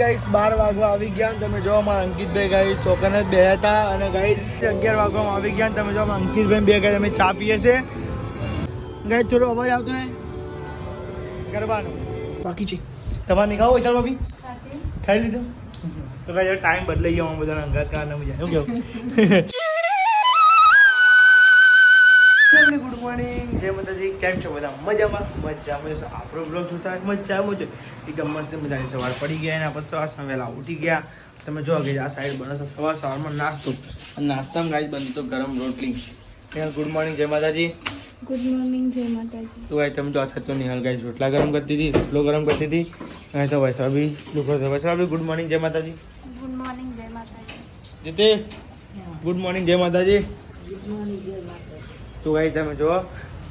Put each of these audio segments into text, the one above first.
Guys બાર વાગવા આવી ગયા તમે જો અમારા અંકિતભાઈ ગાઈસ ચોકને જ બે હતા. અને ગાઈસ અગિયાર વાગવામાં આવી ગયા તમે જો અમારા અંકિતભાઈ બે ગાઈસ અમે ચા પીએ છે ગાઈસ થોડો અવાજ આવતો હે ગરબાનો. બાકી છે. તમારે નીકળવો ચાલ ભાભી. ખાઈ લીધું? તો ગાઈ ટાઈમ બદલાઈ ગયો બધાના અંગાત કારણે મજા કેવું? જય માતાજી કેમ છો બધા? મજામાં? મજામાં. છો આપણો બ્લોગ જોતા મજા મજો એકદમ મસ્ત મજાની સવાર પડી ગયા એના પછી સવાર સામે વહેલા ઉઠી ગયા. તમે જો કે આ સાઈડ બને છે સવાર સવારમાં નાસ્તો. અને નાસ્તામાં ગાય બનતો ગરમ રોટલી. ગુડ મોર્નિંગ જય માતાજી. ગુડ મોર્નિંગ જય માતાજી. તો ગાય તમે જો આ સત્તો નિહાલ ગાય રોટલા ગરમ કરતી હતી રોટલો ગરમ કરતી હતી અને તો લુકો તો વૈસાબી ગુડ મોર્નિંગ જય માતાજી. ગુડ મોર્નિંગ જય માતાજી. જીતે ગુડ મોર્નિંગ જય માતાજી. તો ગાઈ તમે જો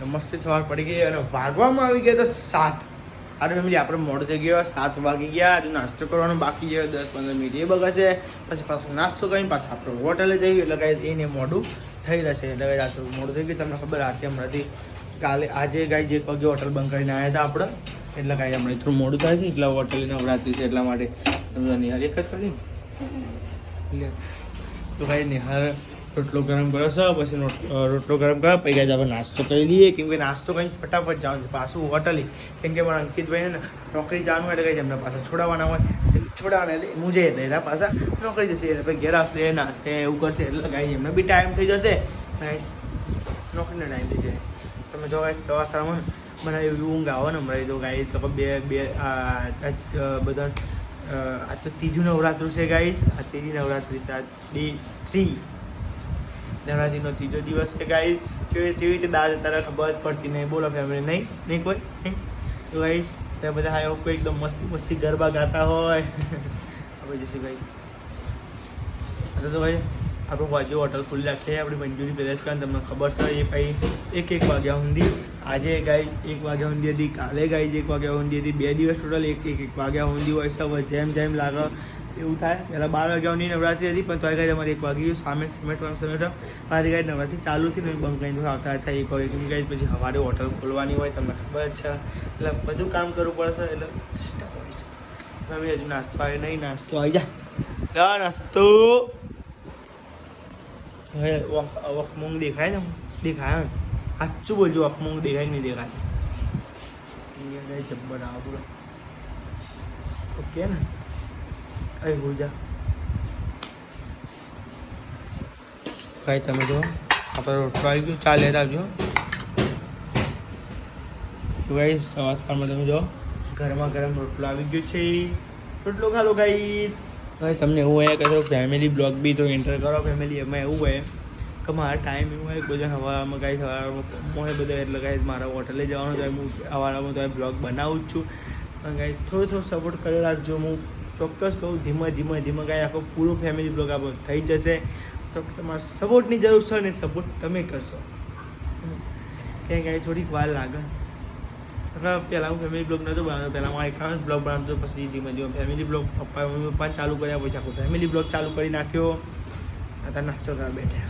મસ્ત સવાર પડી ગઈ અને વાગવામાં આવી ગયા તો સાત. અરે ફેમિલી આપણે મોડું થઈ ગયો સાત વાગી ગયા. હજુ નાસ્તો કરવાનો બાકી છે દસ પંદર મિનિટ એ બગાશે પછી પાછો નાસ્તો કરીને પાછા આપણે હોટલે જઈએ. એટલે કાંઈ એને મોડું થઈ રહેશે એટલે રાત્રે મોડું થઈ ગયું. તમને ખબર રાતે હમણાંથી કાલે આજે કાંઈ જે પગે હોટલ બંધ કરીને આવ્યા હતા આપણે. એટલે કાંઈ હમણાં થોડું મોડું થાય છે. એટલે હોટલ નવરાત્રી છે એટલા માટે નિહાર એક જ કરી. તો કાંઈ નિહાર રોટલો ગરમ કરો છે, પછી રોટલો ગરમ કરો, પછી ગાઈઝ આપણે નાસ્તો કરી લઈએ. કેમ કે નાસ્તો કંઈ ફટાફટ જવાનું છે. પાછું હોટલે કેમ કે મારા અંકિતભાઈ ને, નોકરી જવાનું એટલે ગાઈઝ એમને પાછા છોડાવવાના હોય. છોડાવવાના એટલે મુજે એટલે એના પાછા નોકરી જશે. એટલે પછી ઘેર આવશે નાશે એવું કરશે. એટલે કાંઈ એમને બી ટાઈમ થઈ જશે. ગાઈસ, નોકરીનો ટાઈમ થઈ જાય. તમે જો ગાઈસ સવા સવારમાં મને એવી ઊંઘ આવે ને હમણાં તો ગાઈ તો બે બે બધા આ તો ત્રીજું નવરાત્રું છે ગાઈસ. આ ત્રીજી નવરાત્રી છે, આ બી થ્રી. નવરાત્રીનો ત્રીજો દિવસ છે ગાઈસ કેવી કેવી રીતે દાદ તારા ખબર જ પડતી નહીં. બોલો ફેમિલી નહીં? નહીં કોઈ? નહીં? તો ગાઈસ ત્યાં બધા આયો કોઈ એકદમ મસ્તી મસ્તી ગરબા ગાતા હોય. હવે જશે ભાઈ. અરે તો ભાઈ, આપણું બાજુ હોટલ ખુલ્લી રાખીએ. આપણી મંજૂરી પેલેસ કારણ તમને ખબર છે. એ ભાઈ, એક એક વાગ્યા સુધી. આજે ગાય એક વાગ્યા સુધી હતી. કાલે ગાય એક વાગ્યા સુધી હતી. બે દિવસ ટોટલ એક એક વાગ્યા સુધી હોય છે. જેમ જેમ લાગે એવું થાય. પહેલાં બાર વાગ્યાની નવરાત્રી હતી, પણ તોય કાંઈ તમારે એક વાગી ગયું. સામે સિમેન્ટ વાળા સિમેન્ટ મારી ગાય નવરાત્રી ચાલુ હતી ને બંધ કરીને આવતા હતા એક વાગે. કેમ ગાય પછી સવારે હોટલ ખોલવાની હોય, તમને ખબર છે. એટલે બધું કામ કરવું પડશે, એટલે હોય હજુ નાસ્તો આવે નહીં, નાસ્તો આવી જાય. નાસ્તો. હવે વખ વખ દેખાય ને? દેખાય સાચું બોલજો વખમૂંગ દેખાય નહીં દેખાય? જબ્બર આવે પૂરો ઓકે ને? અહીં હોઈ જા. કાંઈ તમે જો, આપણે રોટલો આવી ગયો ચા આવજો તો ગાઈ સવાર તમે જો ગરમા ગરમ રોટલો આવી ગયો છે. રોટલો ખાલો ગાઈ હવે તમને એવું હોય કે થોડું ફેમિલી બ્લોગ બી તો એન્ટર કરો ફેમિલી એમાં એવું હોય કે મારા ટાઈમ એવું હોય બધા હવામાં કાંઈ સવારમાં મોડે બધા, એટલે કાંઈ મારા હોટલે જવાનું તો હું સવારમાં તો બ્લોગ બનાવું જ છું. કાંઈ થોડો થોડો સપોર્ટ કરી રાખજો, હું ચોક્કસ કહું, ધીમે ધીમે ધીમે કાંઈ આખો પૂરો ફેમિલી બ્લોગ આપણો થઈ જશે. ચોક્કસ તમારા સપોર્ટની જરૂર છે ને સપોર્ટ તમે કરશો. ક્યાંય કાંઈ થોડીક વાર લાગે. પહેલાં હું ફેમિલી બ્લોગ નહોતો બનાવતો, પહેલાં હું એકાઉન્ટ બ્લોગ બનાવતો, પછી ધીમે ધીમે ફેમિલી બ્લોગ પપ્પા, મમ્મી, પપ્પા ચાલુ કર્યા પછી આખો ફેમિલી બ્લોગ ચાલુ કરી નાખ્યો. અત્યારે નાસ્તો કરવા બેઠા.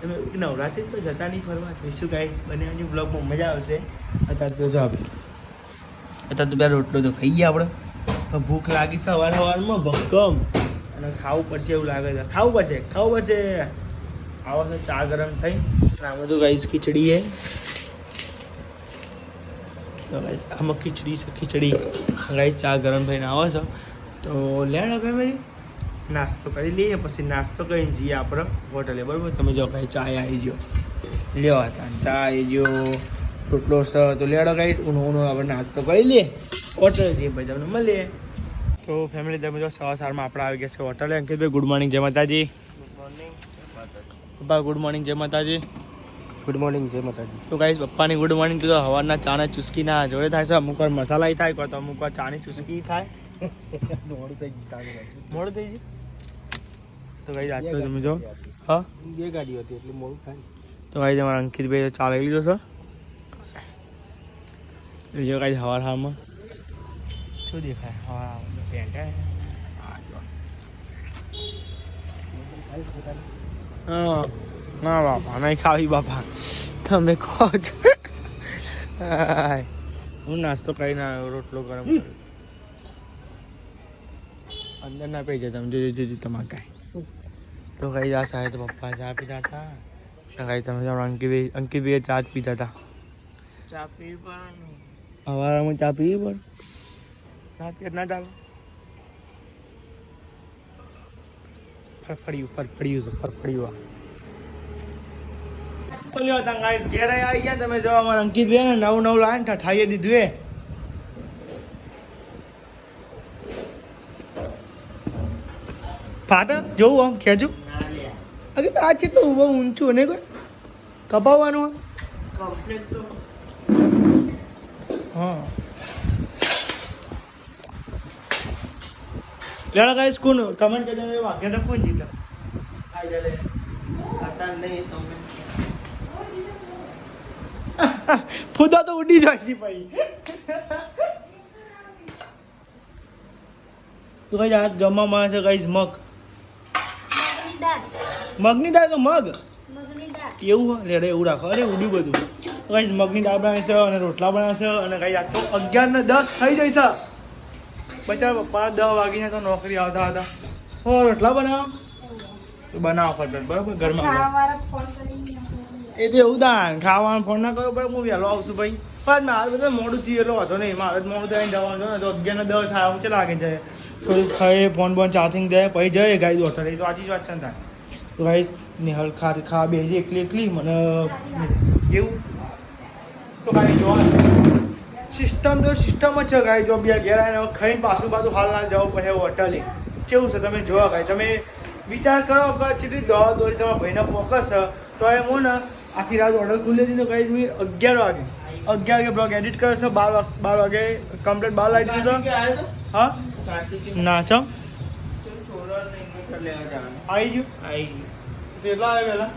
તમે નવરાત્રી તો જતા નહીં ફરવા. જઈશું ગાઈસ બને બ્લોગમાં મજા આવશે? અત્યારે તો જો આપણે અત્યારે તો બે રોટલો તો ખાઈ ગયા આપણે. ભૂખ લાગી છે સવાર સવારમાં ભક્કમ. અને ખાવું પડશે એવું લાગે છે. ખાવું પડશે ખાવું પડશે. આવો છે, ચા ગરમ થઈ. આમાં તો ગાઈસ ખીચડી છે. તો ગાઈસ આમાં ખીચડી છે, ખીચડી. ગાઈસ, ચા ગરમ થઈને આવે છો. તો લેણ ફેમિલી નાસ્તો કરી લઈએ, પછી નાસ્તો કરીને જઈએ આપણે હોટલે બરાબર? તમે જો ભાઈ ચા આવી ગયો. લ્યો હતા ચા આવી ગયો. રોટલો તો લેડો ગાઈ ઊનો ઊનો આપણે નાસ્તો કરી લઈએ. હોટલ જઈએ ભાઈ તમને મળીએ તો ફેમિલી તમે જો સવાર સવારમાં આપણે આવી ગયા છે હોટલે અંકિતભાઈ ગુડ મોર્નિંગ જય Mataji. Good morning papa good morning જય માતાજી. ગુડ મોર્નિંગ જય માતાજી. તો ગાઈસ પપ્પાની ગુડ મોર્નિંગ તો સવારના ચાના ચુસ્કીના જોડે થાય છે. અમુક વાર મસાલા થાય કોઈ તો અમુક વાર ચાની ચુસ્કી થાય. મોડું થઈ ગયું મોડું થઈ ગયું? તો ગાઈસ આજ તો તમે જો. હા? બે ગાડી હતી એટલે મોડું થાય. તો ગાઈસ અમારા અંકિતભાઈ ચાલે ચાલી લીધો છે. બીજો ગાઈસ હવાર હવારમાં શું દેખાય હવાર હવારમાં પેન્ટ હે? ના બાપા નહીં ખાવી બાપા તમે કહો છો હું નાસ્તો કરીને આવ્યો રોટલો ગરમ અંદર ના પી જતા જોજો જોજો તમારે કાંઈ તો કઈ જા સાહેબ તો પપ્પા ચા પીતા હતા તો કઈ તમે જાણો અંકિતભાઈ અંકિતભાઈ ચા જ પીતા હતા ચા પી પણ હવારમાં ચા પીવી પણ ના પીએ ના ચાલે. ફરફડિયું ફરફડિયું છે ફરફડિયું તો લ્યો તા ગાઈસ ઘેર આવી ગયા તમે જો અમારા અંકિતભાઈ ને નવું નવું લાવીને ઠાઈએ દીધું એ. ફાટા જોવું આમ ખેંચું અરે આ કેટલું બહુ ઊંચું ને કોઈ? કપાવવાનું હા. લેડા ગાઈસ કોણ? કમેન્ટ કરજો એ વાગ્યા તો કોણ જીતા આઈ જલે આતા નહીં તમે ફુદા તો ઉડી જાય છે ભાઈ. તો કઈ આ જમવામાં છે કઈ મગ. મગની દાળ. કે મગ? એવું રેડે લેડે એવું રાખો. અરે ઉડ્યું બધું. કઈ મગની દાળ બનાવે છે અને રોટલા બનાવે છે અને કઈ આ તો અગિયાર ને દસ થઈ જાય છે. બચારા પપ્પા દસ વાગીને તો નોકરી આવતા હતા. હો રોટલા બનાવો? બનાવો ફટાફટ બરાબર? ઘરમાં એ તો એવું દાન ખાવાનું ફોન ના કરો પણ હું વહેલો આવશું ભાઈ. પણ મારે બધા મોડું થયું એટલો હતો નહીં. મારે મોડું થઈને જવાનું છે ને તો અગિયાર ને દસ થાય આવું છે લાગે જાય થોડું ખાઈ ફોન બોન ચાર્જિંગ દે પછી જાય ગાઈ દોઢ એ તો આજી જ વાત છે ને થાય તો ગાઈ નિહલ ખા ખા બેસી એકલી એકલી મને એવું તો ગાઈ જો સિસ્ટમ તો સિસ્ટમ જ છે ગાઈ જો બે ઘેર આવીને ખાઈને પાછું પાછું હાલ જવું પડે હોટલે કેવું છે તમે જોવા ગાઈ તમે વિચાર કરો કે કેટલી દવા દોડી તમારા ભાઈને ફોકસ છે તો એમ હું ને આખી રાત ઓર્ડર ખુલ્લી હતી તો કઈ તમે અગિયાર વાગે. અગિયાર વાગે બ્લોગ એડિટ કર્યો છે બાર વાગ બાર વાગે કમ્પ્લીટ બાર લાગી દીધો હા? ના ચમ. આવી ગયું? આવી ગયું. કેટલા આવે પહેલા?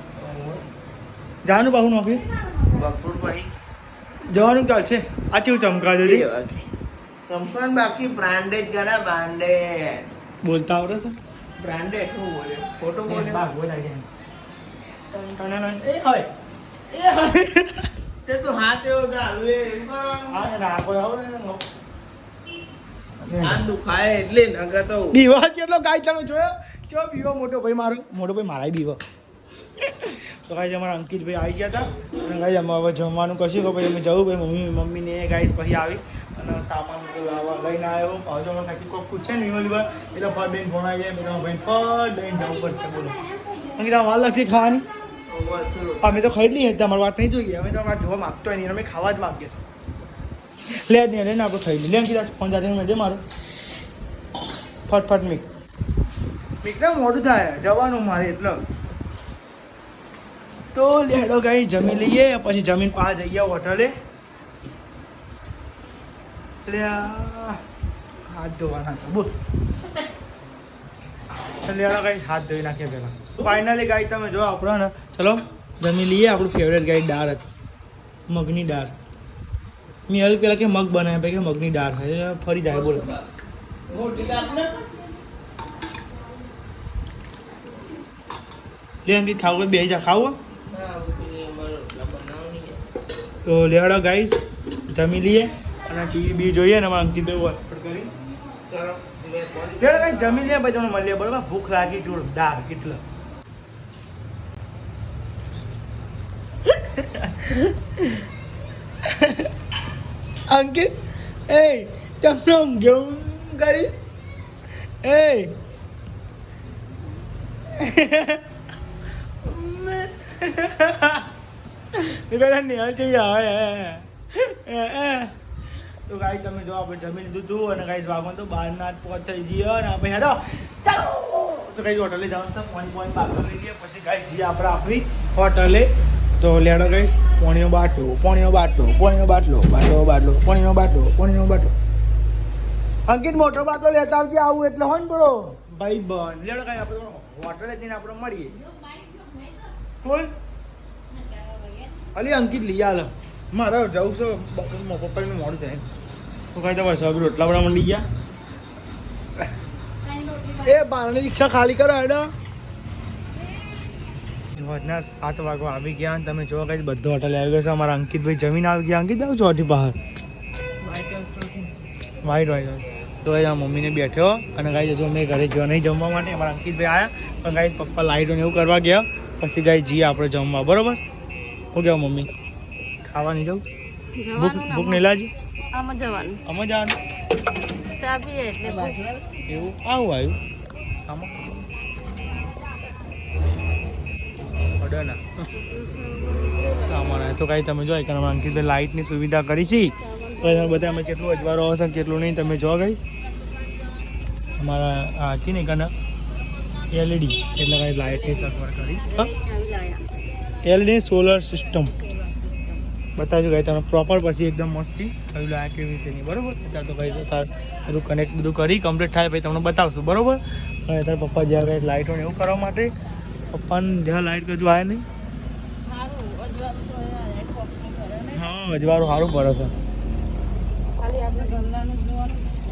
જાનું બાહુ નોકરી જવાનું ચાલ છે. આ ચેવું ચમકા છે કંપન બાકી. બ્રાન્ડેડ ગણા બ્રાન્ડેડ બોલતા આવડે છે? બ્રાન્ડેડ શું બોલે? ફોટો બોલે? બા બોલાય છે. એ હોય. એ હોય. તે તો હાથ એવો ચાલુ એ હા ના કોઈ આવડે ને દુખાય એટલે નગર તો બીવો કેટલો ગાય તમે જોયો? ચો બીવો મોટો ભાઈ મારો. મોટો ભાઈ મારાય બીવો. તો ગાઈઝ અમારા અંકિતભાઈ આવી ગયા હતા. અને ગાઈઝ અમે હવે જમવાનું કશું તો પછી અમે જવું ભાઈ મમ્મી, મમ્મીને ગાય પછી આવી. અને સામાન આવા લઈને આવ્યો. હવે અમે કાંઈ પૂછે ને વિમલ ભાઈ એટલે ફળ દઈને ભણાઈ જાય મેં ભાઈ ફળ દઈને જવું પડશે, બોલો. અંકિત વાર લાગશે ખાવાની? અમે તો જ લઈએ. તમારી વાત નહીં જોઈએ. અમે તમારે જોવા માગતો નહીં. અમે ખાવા જ માગીએ છીએ. લે જ નહીં, લે ને આપણે ખાઈ લઈએ. લે અંકિત ફોન જાતે મળજે મારો. ફટફટ મીક. મીક ને મોડું થાય. જવાનું મારે એટલે. તો લેડો ગાઈ જમી લઈએ, પછી જમીન પાસે જઈએ હોટલે. એટલે હાથ ધોવાના હતા બોલ. લેડો ગાઈ હાથ ધોઈ નાખીએ પહેલાં. ફાઇનલી ગાઈ તમે જો આપણો ચલો, જમી લઈએ. આપણું ફેવરેટ ગાઈ દાળ મગની દાળ મેં હલ પેલા કે મગ બનાવ્યા પછી મગની દાળ હોય ફરી જાય, બોલો. લે ખાવું બે જા, ખાવું હોય? ના ઊભી અમારે રોટલા બનાવવાની છે. તો લેવાડો ગાઈસ જમી લઈએ. અને ટીવી બી જોઈએ ને અમારા અંકિતભાઈ હોસ્પિટલ કરી. મેં ગાઈસ જમી લઈએ પછી તમને મળીએ, બરાબર? ભૂખ લાગી જોરદાર એટલે અંકિત એ તમને ઊંઘ્યું કરી? એ કદાચ નિહાલ થઈ જાય તો ગાઈ તમે જો આપણે જમી લીધું હતું અને ગાઈ વાગવાનું તો બહારના જ પહોંચ થઈ જઈએ અને આપણે હેડો. ચાલો. તો ગાઈ હોટલે જવાનું છે પોણી પોણી બાટલો લઈ ગયા. પછી ગાઈ જઈએ આપણે આપણી હોટલે તો લેડો ગાઈશ પોણીનો બાટલો પોણીનો બાટલો પોણીનો બાટલો બાટલો બાટલો પોણીનો બાટલો પોણીનો બાટલો. અંકિત મોટો બાટલો લેતા આવજે આવું એટલે હોય ને બરો. ભાઈ બન. લેડો ગાઈ આપણે હોટલે જઈને આપણે મળીએ. બોલ. અલી અંકિત લઈ આલ. મારે જવું છે પપ્પાનું મોડું થાય. તો કાંઈ તો બસ હવે રોટલા બડા મંડી ગયા. એ બારની રિક્ષા ખાલી કરો, હેડો. જોવાના સાત વાગો આવી ગયા અને તમે જોવા કઈ બધો હોટલ આવી ગયો છે. અમારા અંકિતભાઈ જમીન આવી ગયા. અંકિત, આવું ચોથી બહાર. વાઈટ વાઈટ તો એ મમ્મીને બેઠ્યો અને ગાઈ હજુ અમે ઘરે જવા નહીં જમવા માટે. અમારા અંકિતભાઈ આવ્યા પણ ગાઈ પપ્પા લાઈટ ને એવું કરવા ગયા. પછી ગાઈ જઈએ આપણે જમવા. બરોબર? શું કહેવા મમ્મી? ખાવાની જવું ભૂખ ભૂખ નહીં લાજી આમાં જવાનું. અમે જવાનું. ચા પીએ એટલે એવું? આવું આવ્યું? આમાં અડના. સામાન તો કાંઈ તમે જો કે અમારા અંકિતભાઈ લાઇટની સુવિધા કરી છે. બધા અમે કેટલું અજવાળો હશે કેટલું નહીં તમે જો ગઈશ અમારા આ હતી ને કના એલઈડી એટલે કાંઈ લાઇટની સગવડ કરી. એલઈડી સોલર સિસ્ટમ બતાવજો ભાઈ તમે પ્રોપર પછી એકદમ મસ્તી થયું આ કેવી રીતે નહીં, બરોબર? ત્યાં તો ભાઈ તારું કનેક્ટ બધું કરી કમ્પ્લીટ થાય પછી તમને બતાવશું, બરોબર? અને અત્યારે પપ્પા જ્યાં કંઈ હોય એવું કરવા માટે, પપ્પાને જ્યાં લાઇટ કજુ આવે નહીં? હા અજવાળું સારું પડે છે.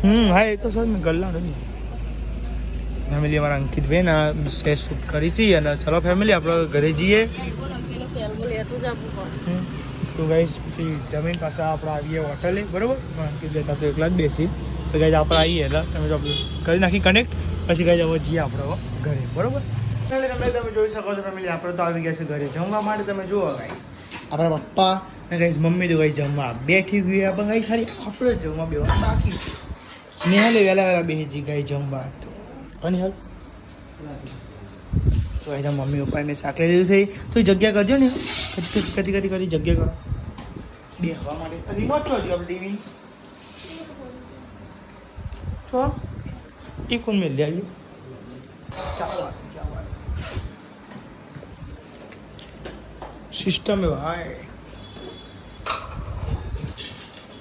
હમ, હા, એ તો સર ને ગલ્લા નથી. ફેમિલી અમારા અંકિતભાઈ ના શૂટ કરી છે અને ચલો ફેમિલી આપણે ઘરે જઈએ. તો ગાઈસ પછી જમીન પાસે આપણે આવીએ હોટલે બરોબર? અંકિતભાઈ ત્યાં તો એકલા જ બેસી. તો ગાય આપણે આવીએ એટલે તમે જો કરી નાખી કનેક્ટ પછી ગાઈસ હવે જઈએ આપણે ઘરે બરોબર? એટલે તમે તમે જોઈ શકો છો ફેમિલી આપણે તો આવી ગયા છે ઘરે. જમવા માટે તમે જુઓ ગાઈસ આપણા પપ્પા ને ગાઈસ મમ્મી તો ગાઈસ જમવા. બેઠી ગઈ પણ ગાઈસ ખાલી આપણે જ જમવા બેવા બાકી. નિહાલે વહેલા વહેલા બેસી ગઈ જમવા. તો અને હાલ? તો એના મમ્મી પપ્પાએ મેં શાક લીધું છે. તો એ જગ્યા કરજો ને. કદી કદી કદી કદી જગ્યા કરો. બે હવા માટે. રિમોટ છો હજી આપણે ટીવી. છો એ કોણ મેં લઈ આવ્યું? સિસ્ટમ એ ભાઈ.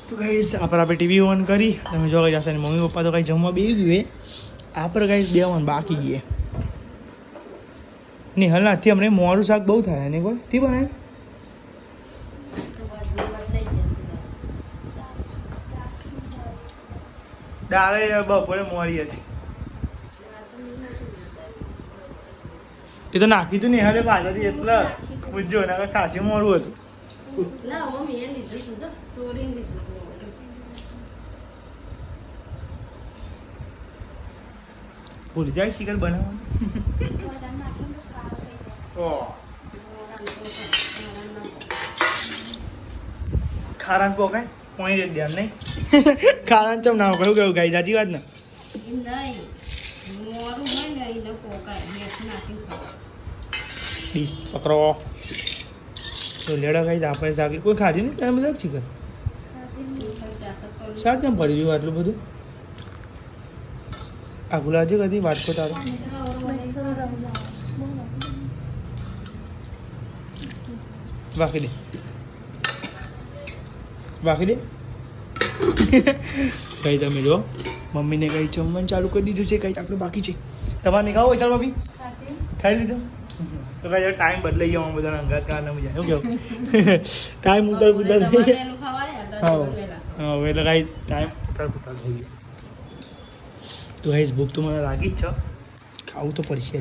તો કઈ આપણે આપણે ટીવી ઓન કરી. તમે જો જશે મમ્મી પપ્પા તો કાંઈ જમવા બે ગયું આપણે કાંઈ દેવાનું બાકી ગયે નહીં હાલ નાથી અમને મોરું શાક બહુ થાય. ને કોઈ? થી બને દાળે બપોરે મોરી હતી. એ તો નાખી તું નહીં હાલે પાછળથી એટલે પૂછજો ને ખાસી મોરું હતું. ના મમ્મી એ લીધું તું તો. ચોરી લીધું ભૂલી જાય શિકર બનાવવાનું. ખારાન પોકાય? પોઈન્ટ જ ધ્યાન નહીં. ખારાન ચમ ના કયું કેવું ગાઈ સાચી વાત ને? ડીશ પકડો. તો લેડા ગાઈ આપણે શાકી કોઈ ખાધી નહીં? તમે બધા શાક કેમ પડી ગયું આટલું બધું? આગું લાજે કદી? વાટકો તારો વાકી દે. વાકી દે. કઈ તમે જો મમ્મીને કઈ જમવાનું ચાલુ કરી દીધું છે. કઈ આપણું બાકી છે. તમારે ખાવું હોય? ચાલ ભાભી ખાઈ લીધું? તો કઈ ટાઈમ બદલાઈ ગયો. બધાના અંગાત કારણે મજા શું કેવું? ટાઈમ ઉતર પુતર થઈ ગયો. હા હા. હવે એટલે કાંઈ ટાઈમ ઉતર પુતર થઈ ગયો. તો ગાઈસ, ભૂખ તો મને લાગી જ છે. ખાવું તો પડશે જ.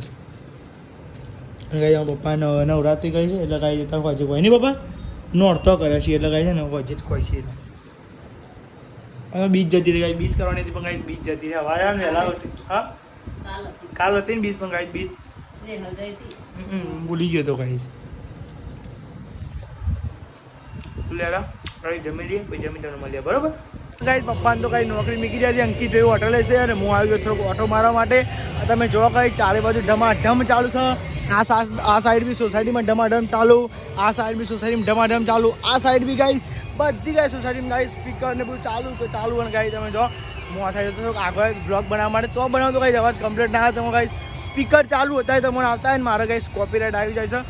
ગાઈ હું અમારા પપ્પા નવરાત્રિ કરી છે, એટલે ગાઈ તાર છે કોઈ નહીં પપ્પા? નોરતો કર્યો છે, એટલે ગાઈ છે ને હોય જ કોઈ છે એટલે બીજ જતી રહી ગાઈ બીજ કરવાની હતી, પણ કાંઈ બીજ જતી રહી. હવા ને વહેલા હા? કાલ હતી ને બીજ, પણ કાંઈ બીજ? ભૂલી ગયો તો કાંઈ લેડા જમી લઈએ, પછી જમી તમને મળીએ, બરોબર? કાંઈ પપ્પાને તો કાંઈ નોકરી મૂકી જાય છે, અંકિત જેવું હોટલે છે અને હું આવી ગયો થોડોક ઓટો મારવા માટે. તમે જોવા કાંઈ ચારે બાજુ ઢમાઢમ ચાલુ છે. આ આ સાઈડ બી સોસાયટીમાં ઢમાઢમ ચાલુ. આ સાઈડ બી સોસાયટીમાં ઢમાઢમ ચાલુ. આ સાઈડ બી ગાઈ બધી ગાય સોસાયટીમાં ગાઈ સ્પીકર ને બધું ચાલુ તો ચાલુ અને ગાઈ તમે જો, હું આ સાઈડ તો આગળ બ્લોગ બનાવવા માટે. તો બનાવતો કાંઈ અવાજ કમ્પ્લીટ ના આવે તમે ગાઈ સ્પીકર ચાલુ હતા તમને આવતા હોય ને મારે ગાઈ કોપીરાઇટ આવી જાય છે.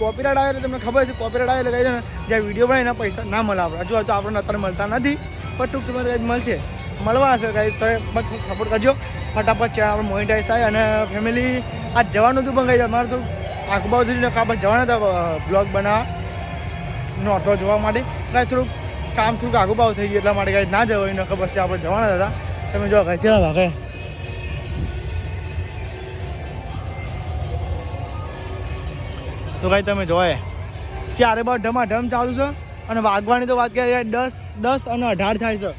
કોપીરાઇટ આવે એટલે તમને ખબર છે કોપીરાઇટ આવે એટલે કહે છે ને, જ્યાં વીડિયો બનાવે એના પૈસા ના મળે આપણે. હજુ તો આપણને અત્યારે મળતા નથી, પણ ટૂંક સમય કંઈ મળશે. મળવા છે કંઈ તો બસ સપોર્ટ કરજો. ફટાફટ છે આપણે મોનિટાઈઝ થાય અને ફેમિલી આ જવાનું હતું પણ કંઈ અમારે થોડું આખું બાજુ આપણે જવાના હતા બ્લોગ બનાવવા. નોટો જોવા માટે. કાંઈ થોડુંક કામ થોડુંક આગુ થઈ ગયું એટલા માટે કાંઈ ના જવાય ખબર છે આપણે જવાના હતા. તમે જો કાંઈ ચેલા ભાગે. તો કાંઈ તમે જોયે ચારે બાર ઢમાઢમ ચાલુ છે અને વાગવાની તો વાત કરીએ દસ દસ અને અઢાર થાય છે.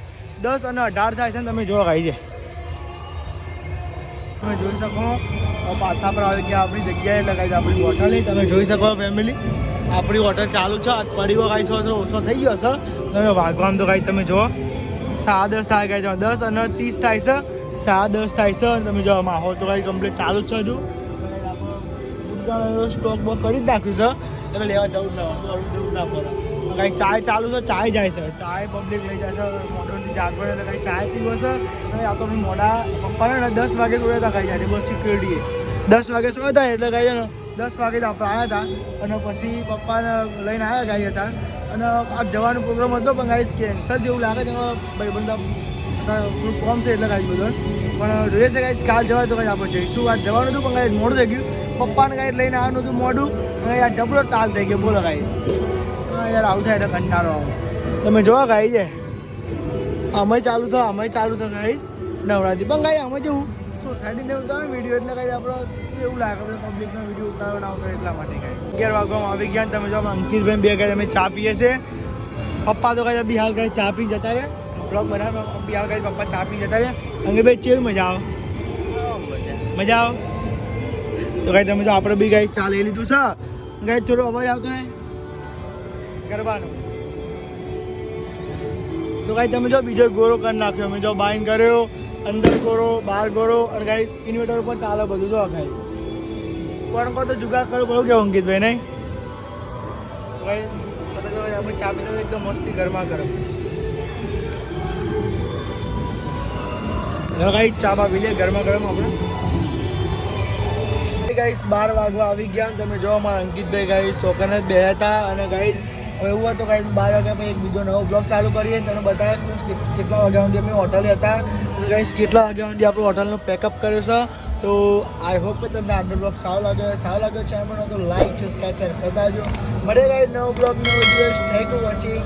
દસ અને અઢાર થાય છે ને તમે જોવા કાંઈ છે તમે જોઈ શકો પાસા પર આવી ગયા આપણી જગ્યાએ લગાવી આપણી હોટલ તમે જોઈ શકો ફેમિલી આપણી હોટલ ચાલુ છે. પડીઓ ગાઈ છો તો ઓછો થઈ ગયો છે તમે વાગવાનું તો કાંઈ તમે જુઓ સાડા દસ થાય કાંઈ દસ અને ત્રીસ થાય છે. સાડા દસ થાય છે અને તમે જો માહોલ તો કાંઈ કમ્પ્લીટ ચાલુ જ છે હજુ. સ્ટોક બોક કરી જ નાખ્યું છે. એટલે લેવા જવું ના જવું ના પડે. કાંઈ ચાય ચાલુ છે, ચાય જાય છે. ચાય પબ્લિક લઈ જાય છે મોઢોની જાગરણ એટલે કાંઈ ચાય પીવો છે. અને આ તો અમે મોડા પપ્પાને ને દસ વાગે સુધી હતા ખાઈ જાય બસ સિક્યુરિટીએ દસ વાગે સુધી હતા એટલે કાંઈ જાય દસ વાગે જ આપણે આવ્યા હતા. અને પછી પપ્પાને લઈને આવ્યા ગાઈ હતા. અને આ જવાનો પ્રોગ્રામ હતો, પણ ગાઈશ કેન્સર જેવું લાગે છે ભાઈ બધા ફોર્મ છે એટલે કાંઈ બધો. પણ જોઈએ છે કાંઈ કાલ જવાય તો કાંઈ આપણે જઈશું. આજ જવાનું હતું, પણ કાંઈ મોડું થઈ ગયું. પપ્પાને કાંઈ લઈને આવવાનું હતું મોઢું. અને યાર જબરો તાલ થઈ ગયો. બોલો કાંઈ હા યાર આવું થાય એટલે કંટાળો આવે. તમે જોવા ગાઈ છે અમે ચાલુ થયો અમે ચાલુ થયો ગાઈ. નવરાત્રી. પણ ગાઈ અમે જેવું સોસાયટીને ઉતારો વીડિયો એટલે કાંઈ આપણો એવું લાગે કે પબ્લિકનો વીડિયો ઉતારવાનો ઉતારે એટલા માટે કાંઈ અગિયાર વાગવામાં આવી ગયા તમે જો અંકિતભાઈ બે કાંઈ અમે ચા પીએ છે પપ્પા તો કાંઈ બિહાર કાંઈ ચા પી જતા રહે બ્લોગ બનાવવા બિહાર કાંઈ પપ્પા ચા પી જતા રહે અંકિતભાઈ ચેવી મજા આવે? મજા આવે? તો કાંઈ તમે તો આપણે બી ગાઈ ચા લઈ લીધું છે. કાંઈ થોડો અવાજ આવતો ને ગરબાનો. તો ગાઈ તમે જો બીજો ગોરો કરી નાખ્યો. અમે જો બાઈન કર્યો, અંદર ગોરો, બહાર ગોરો, અને ગાઈ ઇન્વર્ટર ઉપર ચાલે બધું, જો ખાઈ કોણ કોણ તો જુગાડ કરવું પડ્યું કે અંકિતભાઈ, નહીં? તો આપણે ચા પીતા એકદમ મસ્તી ગરમા ગરમ. હવે ચા પી લે ગરમા ગરમ આપણે. ગાઈસ બાર વાગવા આવી ગયા. તમે જો અમારા અંકિતભાઈ ગાઈસ ચોકને જ બે હતા. અને ગાઈસ હવે એવું હતું ગાઈસ બાર વાગ્યા પછી એક બીજો નવો બ્લોગ ચાલુ કરીએ. તમે બતાવ્યા કેટલા વાગ્યા સુધી અમે હોટલે હતા. ગાઈસ કેટલા વાગ્યા સુધી આપણે હોટલનું પેકઅપ કર્યો છે. તો આઈ હોપ કે તમને આજનો બ્લોગ સારો લાગ્યો સારો લાગ્યો છે પણ તો લાઈક છે સબસ્ક્રાઈબ શેર બતાવજો જો મળે ગાઈસ નવો બ્લોગ નવો દિવસ. Thank you watching